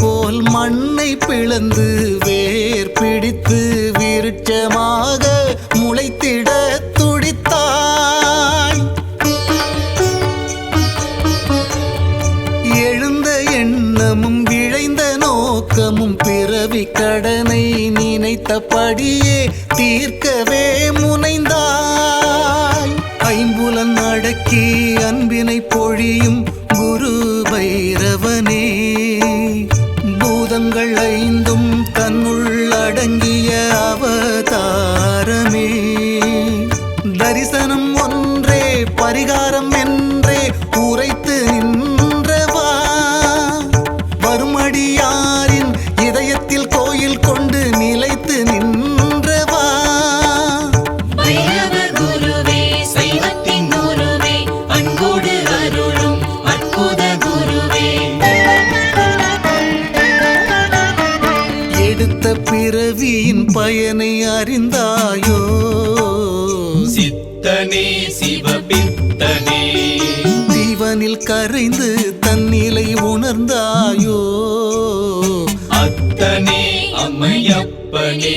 போல் மண்ணை பிளந்து வேர் பிடித்து விருட்சமாக முளைத்திட துடித்தாய். எழுந்த எண்ணமும் இழைந்த நோக்கமும் பிறவி கடனை நினைத்தபடியே தீர்க்கவே முனைந்தாய். ஐம்புலன் அடக்கி வேதங்கள் ஐந்தும் தன்னுள் அடங்கிய அவதாரமே. தரிசனம் ஒன்றே பரிகாரம் என்றே எடுத்த பிறவியின் பயனை அறிந்தாயோ? சித்தனே சிவபித்தனே. தீவனில் கரைந்து தன்னிலை உணர்ந்தாயோ? அத்தனே அம்மையப்பனே.